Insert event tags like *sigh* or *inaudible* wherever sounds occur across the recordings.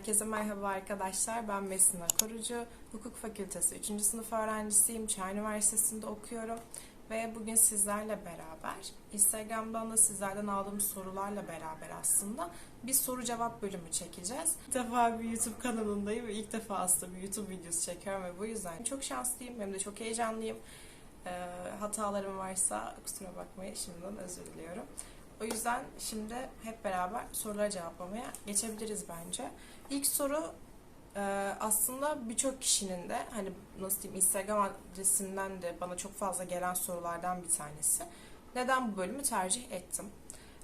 Herkese merhaba arkadaşlar. Ben Mesina Korucu. Hukuk Fakültesi 3. sınıf öğrencisiyim. Çay Üniversitesi'nde okuyorum. Ve bugün sizlerle beraber Instagram'dan da sizlerden aldığım sorularla beraber aslında bir soru cevap bölümü çekeceğiz. İlk defa bir YouTube kanalındayım ve ilk defa aslında bir YouTube videosu çekiyorum ve bu yüzden çok şanslıyım hem de çok heyecanlıyım. Ee, hatalarım varsa kusura bakmayın şimdiden özür diliyorum. O yüzden şimdi hep beraber soruları cevaplamaya geçebiliriz bence. İlk soru e, aslında birçok kişinin de hani nasıl diyeyim Instagram adresinden de bana çok fazla gelen sorulardan bir tanesi. Neden bu bölümü tercih ettim?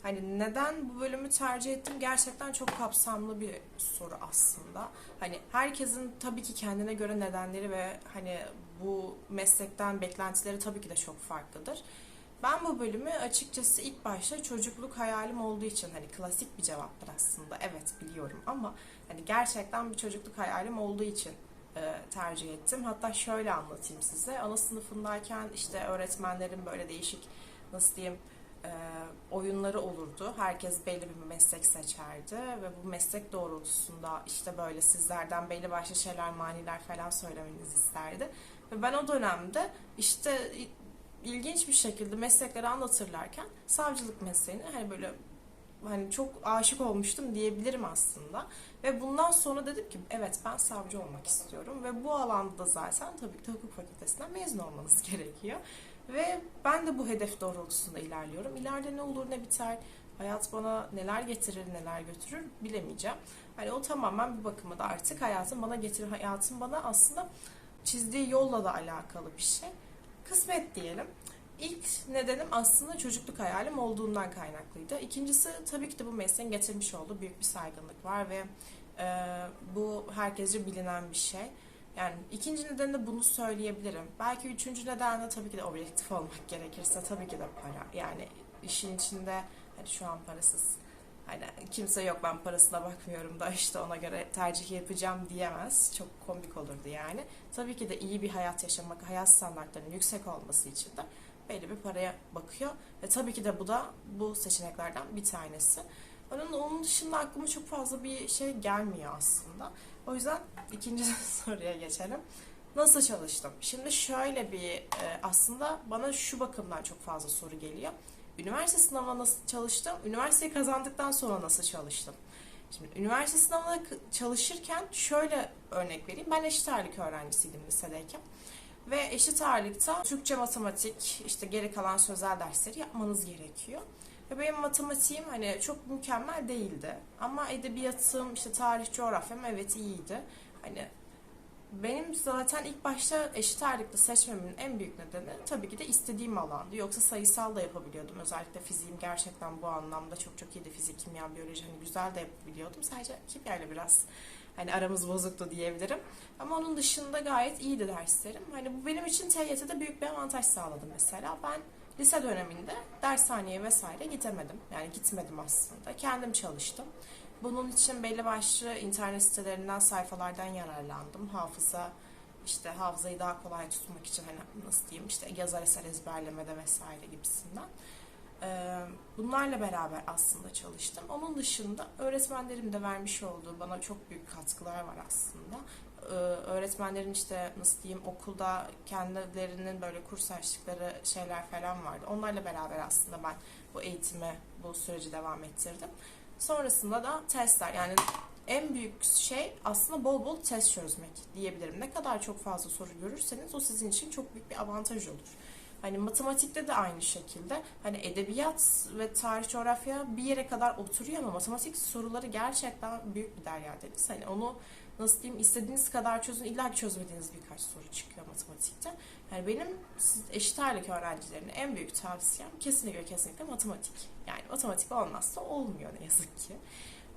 Hani neden bu bölümü tercih ettim gerçekten çok kapsamlı bir soru aslında. Hani herkesin tabii ki kendine göre nedenleri ve hani bu meslekten beklentileri tabii ki de çok farklıdır. Ben bu bölümü açıkçası ilk başta çocukluk hayalim olduğu için hani klasik bir cevaptır aslında. Evet biliyorum ama hani gerçekten bir çocukluk hayalim olduğu için e, tercih ettim. Hatta şöyle anlatayım size. Ana sınıfındayken işte öğretmenlerin böyle değişik nasıl diyeyim e, oyunları olurdu. Herkes belli bir meslek seçerdi ve bu meslek doğrultusunda işte böyle sizlerden belli başlı şeyler, maniler falan söylemenizi isterdi. Ve ben o dönemde işte ilginç bir şekilde meslekleri anlatırlarken savcılık mesleğini hani böyle hani çok aşık olmuştum diyebilirim aslında. Ve bundan sonra dedim ki evet ben savcı olmak istiyorum ve bu alanda da zaten tabii ki hukuk fakültesinden mezun olmanız *laughs* gerekiyor. Ve ben de bu hedef doğrultusunda ilerliyorum. İleride ne olur ne biter, hayat bana neler getirir neler götürür bilemeyeceğim. Hani o tamamen bir bakıma da artık hayatın bana getirir, hayatın bana aslında çizdiği yolla da alakalı bir şey kısmet diyelim. İlk nedenim aslında çocukluk hayalim olduğundan kaynaklıydı. İkincisi tabii ki de bu mesleğin getirmiş olduğu büyük bir saygınlık var ve e, bu herkesce bilinen bir şey. Yani ikinci neden de bunu söyleyebilirim. Belki üçüncü neden de tabii ki de objektif olmak gerekirse tabii ki de para. Yani işin içinde hani şu an parasız hani kimse yok ben parasına bakmıyorum da işte ona göre tercih yapacağım diyemez. Çok komik olurdu yani. Tabii ki de iyi bir hayat yaşamak, hayat standartlarının yüksek olması için de belli bir paraya bakıyor. Ve tabii ki de bu da bu seçeneklerden bir tanesi. Onun, onun dışında aklıma çok fazla bir şey gelmiyor aslında. O yüzden ikinci *laughs* soruya geçelim. Nasıl çalıştım? Şimdi şöyle bir e, aslında bana şu bakımdan çok fazla soru geliyor. Üniversite sınavına nasıl çalıştım? Üniversiteyi kazandıktan sonra nasıl çalıştım? Şimdi üniversite sınavına çalışırken şöyle örnek vereyim. Ben eşit ağırlık öğrencisiydim lisedeyken. Ve eşit ağırlıkta Türkçe, matematik, işte geri kalan sözel dersleri yapmanız gerekiyor. Ve benim matematiğim hani çok mükemmel değildi. Ama edebiyatım, işte tarih, coğrafyam evet iyiydi. Hani benim zaten ilk başta eşit ağırlıklı seçmemin en büyük nedeni tabii ki de istediğim alandı. Yoksa sayısal da yapabiliyordum. Özellikle fiziğim gerçekten bu anlamda çok çok iyiydi. Fizik, kimya, biyoloji hani güzel de yapabiliyordum. Sadece kimyayla biraz hani aramız bozuktu diyebilirim. Ama onun dışında gayet iyiydi derslerim. Hani bu benim için TYT'de büyük bir avantaj sağladı mesela. Ben lise döneminde dershaneye vesaire gidemedim. Yani gitmedim aslında. Kendim çalıştım. Bunun için belli başlı internet sitelerinden, sayfalardan yararlandım. Hafıza, işte hafızayı daha kolay tutmak için hani nasıl diyeyim işte yazar eser ezberlemede vesaire gibisinden. Bunlarla beraber aslında çalıştım. Onun dışında öğretmenlerim de vermiş olduğu bana çok büyük katkılar var aslında. Öğretmenlerin işte nasıl diyeyim okulda kendilerinin böyle kurs açtıkları şeyler falan vardı. Onlarla beraber aslında ben bu eğitime, bu süreci devam ettirdim. Sonrasında da testler yani en büyük şey aslında bol bol test çözmek diyebilirim. Ne kadar çok fazla soru görürseniz o sizin için çok büyük bir avantaj olur. Hani matematikte de aynı şekilde. Hani edebiyat ve tarih coğrafya bir yere kadar oturuyor ama matematik soruları gerçekten büyük bir derya deniz. Hani onu nasıl diyeyim istediğiniz kadar çözün illa çözmediğiniz birkaç soru çıkıyor matematikte. Yani benim eşit ağırlık öğrencilerine en büyük tavsiyem kesinlikle kesinlikle matematik. Yani matematik olmazsa olmuyor ne yazık ki.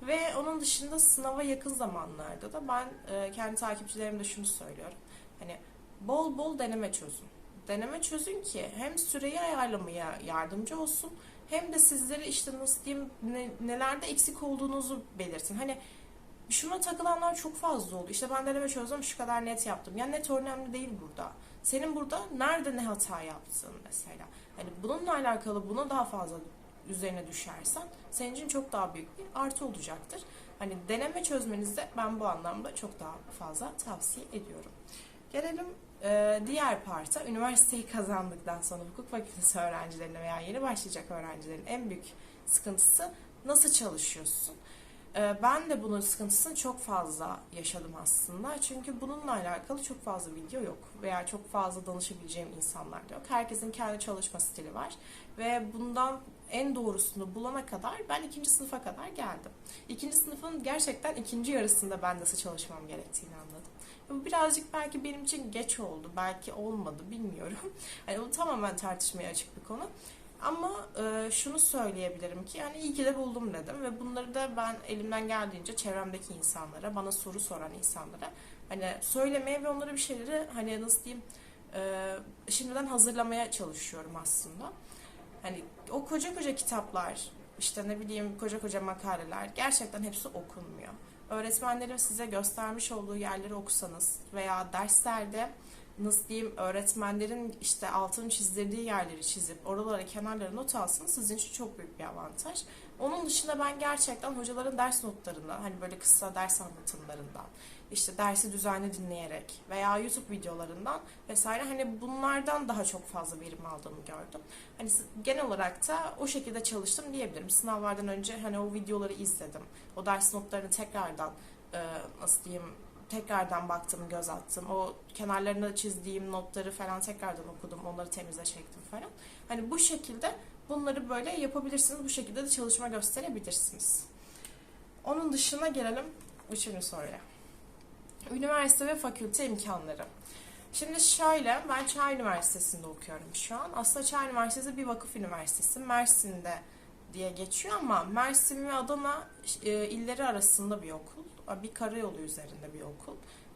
Ve onun dışında sınava yakın zamanlarda da ben e, kendi takipçilerimde şunu söylüyorum. Hani bol bol deneme çözün. Deneme çözün ki hem süreyi ayarlamaya yardımcı olsun hem de sizleri işte nasıl diyeyim ne, nelerde eksik olduğunuzu belirtin. Hani şuna takılanlar çok fazla oldu. İşte ben deneme çözdüm şu kadar net yaptım. Yani net önemli değil burada. Senin burada nerede ne hata yaptın mesela. Hani bununla alakalı buna daha fazla üzerine düşersen senin için çok daha büyük bir artı olacaktır. Hani deneme çözmenizde ben bu anlamda çok daha fazla tavsiye ediyorum. Gelelim e, diğer parta. Üniversiteyi kazandıktan sonra hukuk fakültesi öğrencilerine veya yeni başlayacak öğrencilerin en büyük sıkıntısı nasıl çalışıyorsun? E, ben de bunun sıkıntısını çok fazla yaşadım aslında. Çünkü bununla alakalı çok fazla video yok veya çok fazla danışabileceğim insanlar da yok. Herkesin kendi çalışma stili var ve bundan en doğrusunu bulana kadar ben ikinci sınıfa kadar geldim. İkinci sınıfın gerçekten ikinci yarısında ben nasıl çalışmam gerektiğini anladım. Bu birazcık belki benim için geç oldu, belki olmadı bilmiyorum. *laughs* Yani bu tamamen tartışmaya açık bir konu. Ama e, şunu söyleyebilirim ki yani iyi ki de buldum dedim ve bunları da ben elimden geldiğince çevremdeki insanlara, bana soru soran insanlara hani söylemeye ve onlara bir şeyleri hani nasıl diyeyim e, şimdiden hazırlamaya çalışıyorum aslında. Hani o koca koca kitaplar, işte ne bileyim koca koca makaleler gerçekten hepsi okunmuyor. Öğretmenlerin size göstermiş olduğu yerleri okusanız veya derslerde nasıl diyeyim öğretmenlerin işte altını çizdirdiği yerleri çizip oralara kenarlara not alsanız sizin için çok büyük bir avantaj. Onun dışında ben gerçekten hocaların ders notlarından hani böyle kısa ders anlatımlarından işte dersi düzenli dinleyerek veya YouTube videolarından vesaire hani bunlardan daha çok fazla verim aldığımı gördüm. Hani genel olarak da o şekilde çalıştım diyebilirim. Sınavlardan önce hani o videoları izledim. O ders notlarını tekrardan nasıl diyeyim tekrardan baktım, göz attım. O kenarlarına çizdiğim notları falan tekrardan okudum. Onları temize çektim falan. Hani bu şekilde bunları böyle yapabilirsiniz. Bu şekilde de çalışma gösterebilirsiniz. Onun dışına gelelim üçüncü soruya. Üniversite ve fakülte imkanları. Şimdi şöyle, ben Çağ Üniversitesi'nde okuyorum şu an. Aslında Çağ Üniversitesi bir vakıf üniversitesi. Mersin'de diye geçiyor ama Mersin ve Adana e, illeri arasında bir okul. Bir karayolu üzerinde bir okul.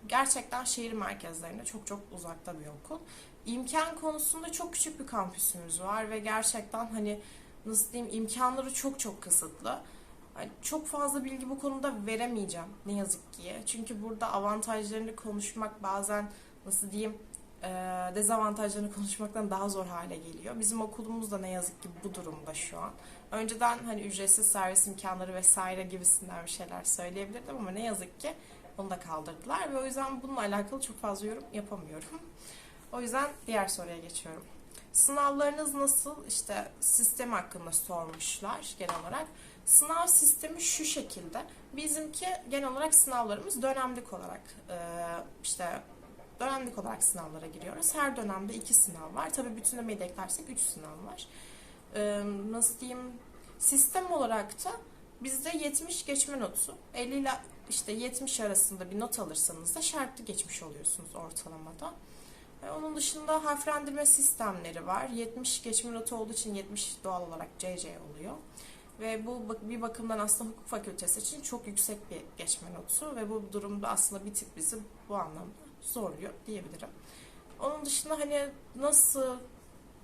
Gerçekten şehir merkezlerinde çok çok uzakta bir okul. İmkan konusunda çok küçük bir kampüsümüz var ve gerçekten hani nasıl diyeyim imkanları çok çok kısıtlı. Yani çok fazla bilgi bu konuda veremeyeceğim ne yazık ki. Çünkü burada avantajlarını konuşmak bazen nasıl diyeyim dezavantajlarını konuşmaktan daha zor hale geliyor. Bizim okulumuz da ne yazık ki bu durumda şu an. Önceden hani ücretsiz servis imkanları vesaire gibisinden bir şeyler söyleyebilirdim ama ne yazık ki onu da kaldırdılar ve o yüzden bununla alakalı çok fazla yorum yapamıyorum. O yüzden diğer soruya geçiyorum. Sınavlarınız nasıl? İşte sistem hakkında sormuşlar genel olarak. Sınav sistemi şu şekilde. Bizimki genel olarak sınavlarımız dönemlik olarak işte dönemlik olarak sınavlara giriyoruz. Her dönemde iki sınav var. Tabii bütünlemeyi de eklersek üç sınav var. Nasıl diyeyim? Sistem olarak da bizde 70 geçme notu. 50 ile işte 70 arasında bir not alırsanız da şartlı geçmiş oluyorsunuz ortalamada. Onun dışında harflendirme sistemleri var. 70 geçme notu olduğu için 70 doğal olarak CC oluyor. Ve bu bir bakımdan aslında hukuk fakültesi için çok yüksek bir geçme notu ve bu durumda aslında bir tık bizi bu anlamda zorluyor diyebilirim. Onun dışında hani nasıl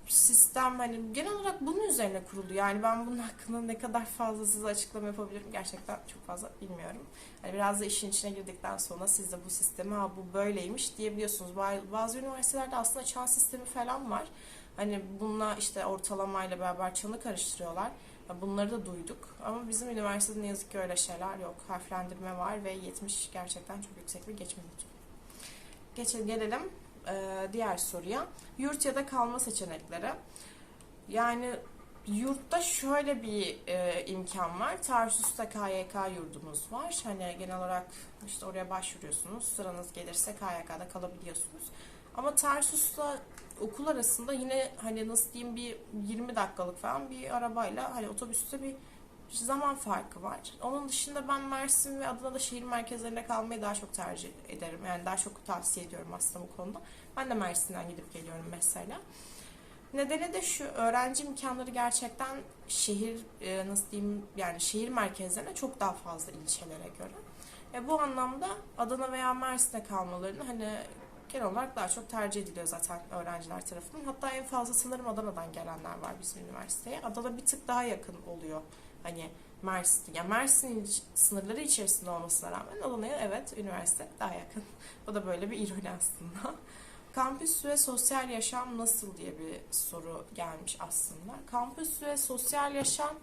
sistem hani genel olarak bunun üzerine kuruldu. Yani ben bunun hakkında ne kadar fazla size açıklama yapabilirim gerçekten çok fazla bilmiyorum. Hani biraz da işin içine girdikten sonra siz de bu sistemi ha bu böyleymiş diyebiliyorsunuz. Bazı üniversitelerde aslında çan sistemi falan var. Hani bununla işte ortalamayla beraber çanı karıştırıyorlar. Bunları da duyduk. Ama bizim üniversitede ne yazık ki öyle şeyler yok. Harflendirme var ve 70 gerçekten çok yüksek bir geçme notu. Geçelim gelelim e, diğer soruya. Yurt ya da kalma seçenekleri. Yani yurtta şöyle bir e, imkan var. Tarsus'ta KYK yurdumuz var. Hani genel olarak işte oraya başvuruyorsunuz. Sıranız gelirse KYK'da kalabiliyorsunuz. Ama Tarsus'la okul arasında yine hani nasıl diyeyim bir 20 dakikalık falan bir arabayla hani otobüste bir zaman farkı var. Onun dışında ben Mersin ve Adana'da şehir merkezlerinde kalmayı daha çok tercih ederim. Yani daha çok tavsiye ediyorum aslında bu konuda. Ben de Mersin'den gidip geliyorum mesela. Nedeni de şu öğrenci imkanları gerçekten şehir e, nasıl diyeyim yani şehir merkezlerine çok daha fazla ilçelere göre. E, bu anlamda Adana veya Mersin'de kalmalarını hani genel olarak daha çok tercih ediliyor zaten öğrenciler tarafından. Hatta en fazla sanırım Adana'dan gelenler var bizim üniversiteye. Adana bir tık daha yakın oluyor. Hani Mersin, yani Mersin sınırları içerisinde olmasına rağmen Adana'ya evet üniversite daha yakın. *laughs* O da böyle bir ironi aslında. *laughs* Kampüs ve sosyal yaşam nasıl diye bir soru gelmiş aslında. Kampüs ve sosyal yaşam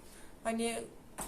hani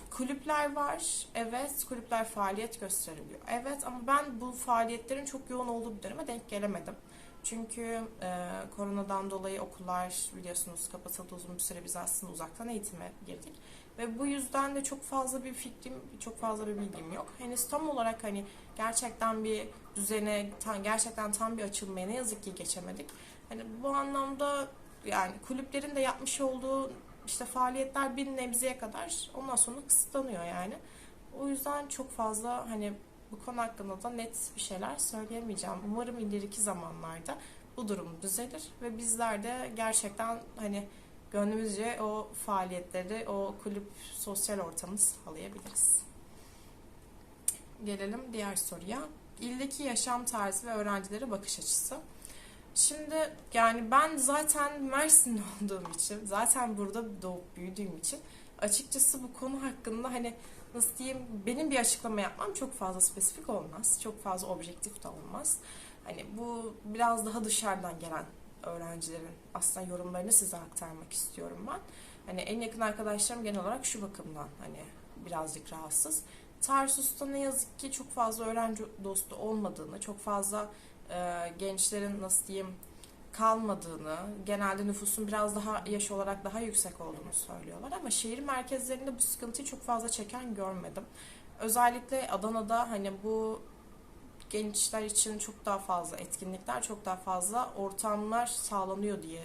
kulüpler var. Evet kulüpler faaliyet gösteriliyor. Evet ama ben bu faaliyetlerin çok yoğun olduğu bir döneme denk gelemedim. Çünkü e, koronadan dolayı okullar biliyorsunuz kapatıldı uzun bir süre biz aslında uzaktan eğitime girdik. Ve bu yüzden de çok fazla bir fikrim, çok fazla bir bilgim yok. Henüz tam olarak hani gerçekten bir düzene, gerçekten tam bir açılmaya ne yazık ki geçemedik. Hani bu anlamda yani kulüplerin de yapmış olduğu işte faaliyetler bir nebzeye kadar ondan sonra kısıtlanıyor yani. O yüzden çok fazla hani bu konu hakkında da net bir şeyler söyleyemeyeceğim. Umarım ileriki zamanlarda bu durum düzelir ve bizler de gerçekten hani gönlümüzce o faaliyetleri, o kulüp sosyal ortamı sağlayabiliriz. Gelelim diğer soruya. İldeki yaşam tarzı ve öğrencilere bakış açısı. Şimdi yani ben zaten Mersin'de *laughs* olduğum için, zaten burada doğup büyüdüğüm için açıkçası bu konu hakkında hani nasıl diyeyim benim bir açıklama yapmam çok fazla spesifik olmaz. Çok fazla objektif de olmaz. Hani bu biraz daha dışarıdan gelen öğrencilerin aslında yorumlarını size aktarmak istiyorum ben. Hani en yakın arkadaşlarım genel olarak şu bakımdan hani birazcık rahatsız. Tarsus'ta ne yazık ki çok fazla öğrenci dostu olmadığını, çok fazla e, gençlerin nasıl diyeyim kalmadığını, genelde nüfusun biraz daha yaş olarak daha yüksek olduğunu söylüyorlar ama şehir merkezlerinde bu sıkıntıyı çok fazla çeken görmedim. Özellikle Adana'da hani bu gençler için çok daha fazla etkinlikler, çok daha fazla ortamlar sağlanıyor diye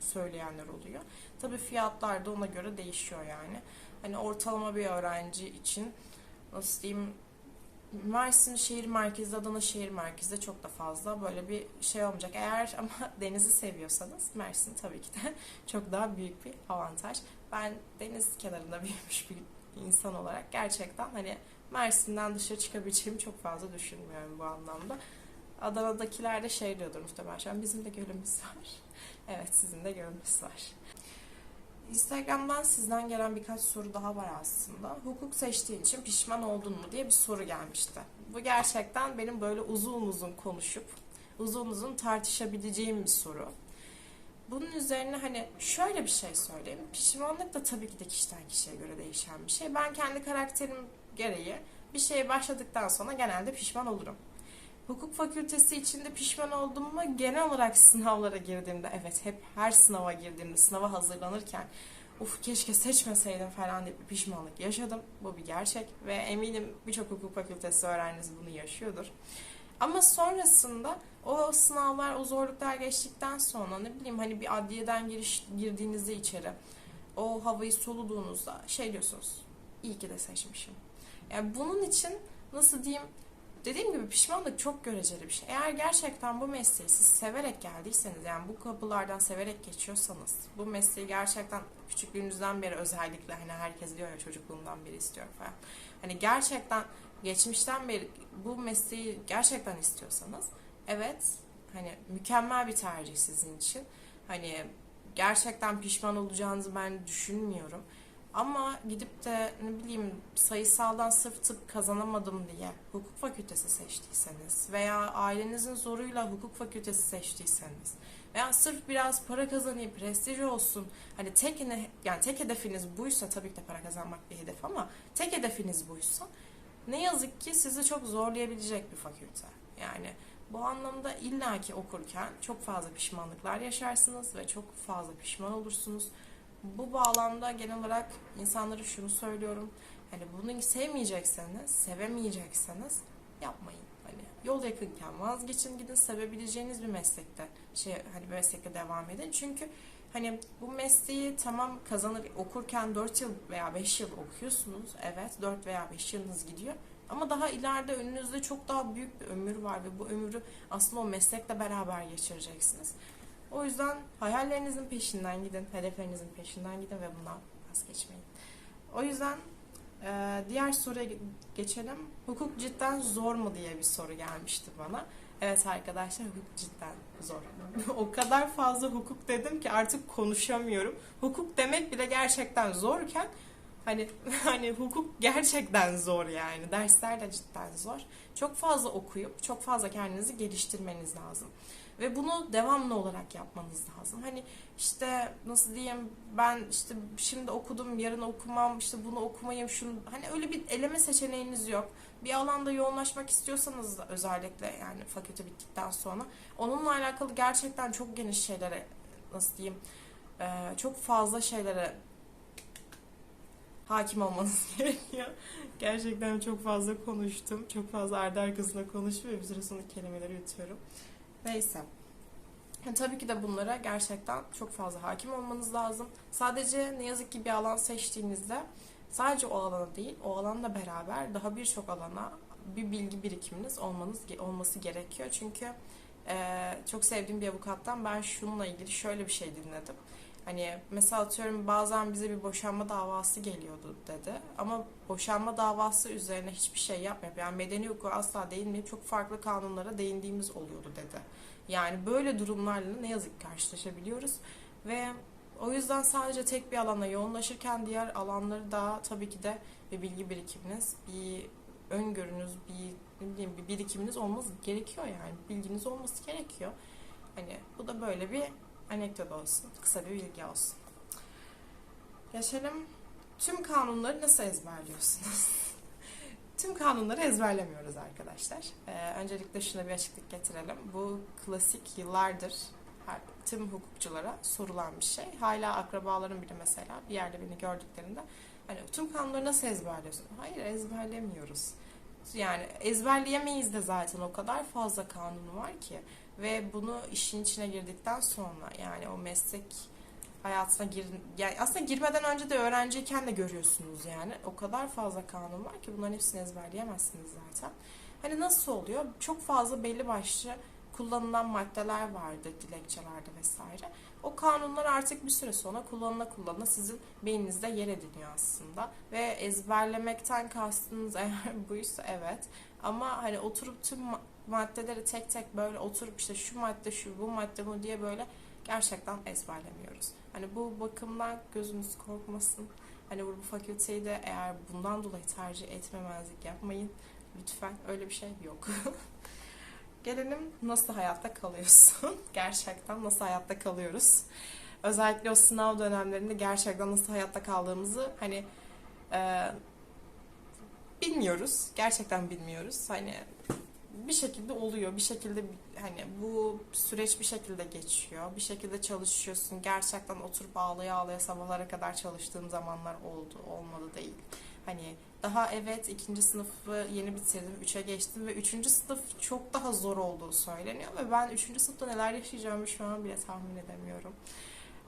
söyleyenler oluyor. Tabii fiyatlar da ona göre değişiyor yani. Hani ortalama bir öğrenci için nasıl diyeyim Mersin şehir merkezi, Adana şehir merkezi çok da fazla böyle bir şey olmayacak. Eğer ama *laughs* denizi seviyorsanız Mersin tabii ki de *laughs* çok daha büyük bir avantaj. Ben deniz kenarında büyümüş bir insan olarak gerçekten hani Mersin'den dışarı çıkabileceğimi çok fazla düşünmüyorum bu anlamda. Adana'dakiler de şey diyordur muhtemelen bizim de gölümüz var. *laughs* evet sizin de gölümüz var. Instagram'dan sizden gelen birkaç soru daha var aslında. Hukuk seçtiğin için pişman oldun mu diye bir soru gelmişti. Bu gerçekten benim böyle uzun uzun konuşup uzun uzun tartışabileceğim bir soru. Bunun üzerine hani şöyle bir şey söyleyeyim. Pişmanlık da tabii ki de kişiden kişiye göre değişen bir şey. Ben kendi karakterim gereği bir şeye başladıktan sonra genelde pişman olurum. Hukuk fakültesi içinde pişman oldum mu? Genel olarak sınavlara girdiğimde evet hep her sınava girdiğimde sınava hazırlanırken uf keşke seçmeseydim falan diye bir pişmanlık yaşadım. Bu bir gerçek ve eminim birçok hukuk fakültesi öğrencisi bunu yaşıyordur. Ama sonrasında o sınavlar, o zorluklar geçtikten sonra ne bileyim hani bir adliyeden giriş, girdiğinizde içeri o havayı soluduğunuzda şey diyorsunuz. İyi ki de seçmişim. Yani bunun için nasıl diyeyim dediğim gibi pişmanlık çok göreceli bir şey. Eğer gerçekten bu mesleği siz severek geldiyseniz yani bu kapılardan severek geçiyorsanız bu mesleği gerçekten küçüklüğünüzden beri özellikle hani herkes diyor ya çocukluğundan beri istiyor falan. Hani gerçekten geçmişten beri bu mesleği gerçekten istiyorsanız evet hani mükemmel bir tercih sizin için. Hani gerçekten pişman olacağınızı ben düşünmüyorum. Ama gidip de ne bileyim sayısaldan sırf tıp kazanamadım diye hukuk fakültesi seçtiyseniz veya ailenizin zoruyla hukuk fakültesi seçtiyseniz veya sırf biraz para kazanayım, prestij olsun. Hani tek yani tek hedefiniz buysa tabii ki de para kazanmak bir hedef ama tek hedefiniz buysa ne yazık ki sizi çok zorlayabilecek bir fakülte. Yani bu anlamda illaki okurken çok fazla pişmanlıklar yaşarsınız ve çok fazla pişman olursunuz. Bu bağlamda genel olarak insanlara şunu söylüyorum. Hani bunu sevmeyecekseniz, sevemeyecekseniz yapmayın. Hani yol yakınken vazgeçin gidin sevebileceğiniz bir meslekte şey hani bir meslekte devam edin. Çünkü hani bu mesleği tamam kazanır okurken 4 yıl veya 5 yıl okuyorsunuz. Evet 4 veya 5 yılınız gidiyor. Ama daha ileride önünüzde çok daha büyük bir ömür var ve bu ömrü aslında o meslekle beraber geçireceksiniz. O yüzden hayallerinizin peşinden gidin, hedeflerinizin peşinden gidin ve bundan vazgeçmeyin. O yüzden e, diğer soruya geçelim. Hukuk cidden zor mu diye bir soru gelmişti bana. Evet arkadaşlar hukuk cidden zor. *laughs* o kadar fazla hukuk dedim ki artık konuşamıyorum. Hukuk demek bile gerçekten zorken hani *laughs* hani hukuk gerçekten zor yani. Dersler de cidden zor. Çok fazla okuyup çok fazla kendinizi geliştirmeniz lazım. Ve bunu devamlı olarak yapmanız lazım. Hani işte nasıl diyeyim ben işte şimdi okudum yarın okumam işte bunu okumayayım şunu hani öyle bir eleme seçeneğiniz yok. Bir alanda yoğunlaşmak istiyorsanız da özellikle yani fakülte bittikten sonra onunla alakalı gerçekten çok geniş şeylere nasıl diyeyim çok fazla şeylere hakim olmanız *laughs* gerekiyor. Gerçekten çok fazla konuştum. Çok fazla ardı arkasında konuştum ve bir süre sonra kelimeleri yutuyorum. Neyse. Yani tabii ki de bunlara gerçekten çok fazla hakim olmanız lazım. Sadece ne yazık ki bir alan seçtiğinizde sadece o alana değil, o alanla beraber daha birçok alana bir bilgi birikiminiz olmanız olması gerekiyor. Çünkü e, çok sevdiğim bir avukattan ben şununla ilgili şöyle bir şey dinledim. Hani mesela atıyorum bazen bize bir boşanma davası geliyordu dedi. Ama boşanma davası üzerine hiçbir şey yapmayıp yani medeni hukuka asla değinmeyip çok farklı kanunlara değindiğimiz oluyordu dedi. Yani böyle durumlarla ne yazık ki karşılaşabiliyoruz. Ve o yüzden sadece tek bir alana yoğunlaşırken diğer alanları da tabii ki de bir bilgi birikiminiz, bir öngörünüz, bir ne bileyim bir birikiminiz olması gerekiyor yani. Bilginiz olması gerekiyor. Hani bu da böyle bir anekdot olsun. Kısa bir bilgi olsun. Geçelim. Tüm kanunları nasıl ezberliyorsunuz? *laughs* Tüm kanunları ezberlemiyoruz arkadaşlar. Ee, öncelikle şuna bir açıklık getirelim. Bu klasik yıllardır her, tüm hukukçulara sorulan bir şey. Hala akrabaların bile mesela bir yerde beni gördüklerinde hani tüm kanunları nasıl ezberliyorsun? Hayır ezberlemiyoruz. Yani ezberleyemeyiz de zaten o kadar fazla kanunu var ki ve bunu işin içine girdikten sonra yani o meslek hayatına gir yani aslında girmeden önce de öğrenciyken de görüyorsunuz yani o kadar fazla kanun var ki bunların hepsini ezberleyemezsiniz zaten. Hani nasıl oluyor? Çok fazla belli başlı kullanılan maddeler vardı dilekçelerde vesaire. O kanunlar artık bir süre sonra kullanıla kullanıla sizin beyninizde yer ediniyor aslında. Ve ezberlemekten kastınız *laughs* eğer buysa evet. Ama hani oturup tüm maddeleri tek tek böyle oturup işte şu madde şu bu madde bu diye böyle gerçekten ezberlemiyoruz. Hani bu bakımdan gözünüz korkmasın. Hani bu fakülteyi de eğer bundan dolayı tercih etmemezlik yapmayın. Lütfen öyle bir şey yok. *laughs* Gelelim nasıl hayatta kalıyorsun? *laughs* gerçekten nasıl hayatta kalıyoruz? Özellikle o sınav dönemlerinde gerçekten nasıl hayatta kaldığımızı hani e, bilmiyoruz. Gerçekten bilmiyoruz. Hani bir şekilde oluyor. Bir şekilde hani bu süreç bir şekilde geçiyor. Bir şekilde çalışıyorsun. Gerçekten oturup ağlaya ağlaya sabahlara kadar çalıştığım zamanlar oldu. Olmadı değil. Hani daha evet ikinci sınıfı yeni bitirdim. Üçe geçtim ve üçüncü sınıf çok daha zor olduğu söyleniyor. Ve ben üçüncü sınıfta neler yaşayacağımı şu an bile tahmin edemiyorum.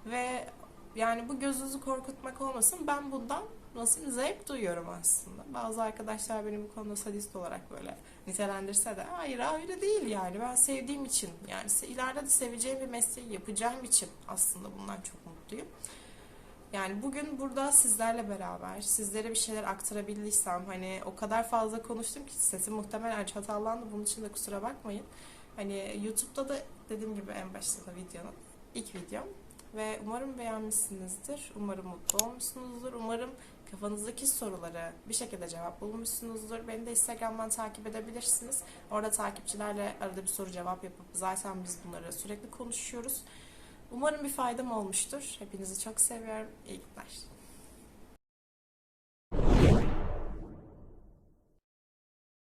Ve yani bu gözünüzü korkutmak olmasın. Ben bundan nasıl zevk duyuyorum aslında. Bazı arkadaşlar beni bu konuda sadist olarak böyle nitelendirse de hayır öyle değil yani. Ben sevdiğim için yani ileride de seveceğim bir mesleği yapacağım için aslında bundan çok mutluyum. Yani bugün burada sizlerle beraber sizlere bir şeyler aktarabildiysem hani o kadar fazla konuştum ki sesim muhtemelen çatallandı. Bunun için de kusura bakmayın. Hani YouTube'da da dediğim gibi en başta da videonun ilk videom ve umarım beğenmişsinizdir. Umarım mutlu olmuşsunuzdur. Umarım kafanızdaki soruları bir şekilde cevap bulmuşsunuzdur. Beni de Instagram'dan takip edebilirsiniz. Orada takipçilerle arada bir soru cevap yapıp zaten biz bunları sürekli konuşuyoruz. Umarım bir faydam olmuştur. Hepinizi çok seviyorum. İyi günler.